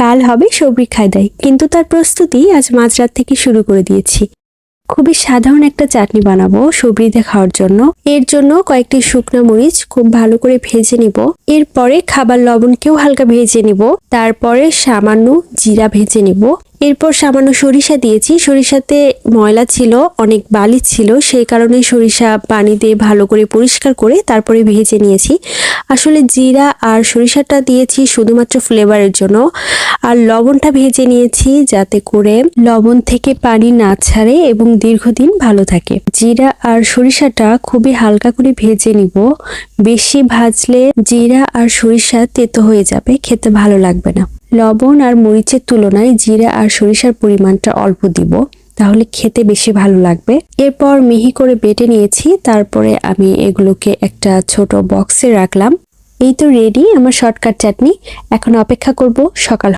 কাল হবে সবরি খায়দাই কিন্তু তার প্রস্তুতি আজ মাঝরাত থেকে শুরু করে দিয়েছি। খুবই সাধারণ একটা চাটনি বানাবো সবরিতে খাওয়ার জন্য। এর জন্য কয়েকটি শুকনো মরিচ খুব ভালো করে ভেজে নিব। এরপরে খাবার লবণকেও হালকা ভেজে নিব। তারপরে সামান্য জিরা ভেজে নিব। এরপর সামান্য সরিষা দিয়েছি। সরিষাতে ময়লা ছিল, অনেক বালি ছিল, সেই কারণে সরিষা পানি দিয়ে ভালো করে পরিষ্কার করে তারপরে ভেজে নিয়েছি। আসলে জিরা আর সরিষাটা দিয়েছি শুধুমাত্র ফ্লেভারের জন্য। আর লবণটা ভেজে নিয়েছি যাতে করে লবণ থেকে পানি না ছাড়ে এবং দীর্ঘদিন ভালো থাকে। জিরা আর সরিষাটা খুবই হালকা করে ভেজে নিব। বেশি ভাজলে জিরা আর সরিষা তেতো হয়ে যাবে, খেতে ভালো লাগবে না। লবণ আর মরিচের তুলনায় জিরা আর সরিষার পরিমাণটা অল্প দিব, তাহলে খেতে বেশি ভালো লাগবে। এরপর মিহি করে বেটে নিয়েছি, তারপরে আমি এগুলোকে একটা ছোট বক্সে রাখলাম। এই তো রেডি আমার শর্টকাট চাটনি। এখন অপেক্ষা করব সকাল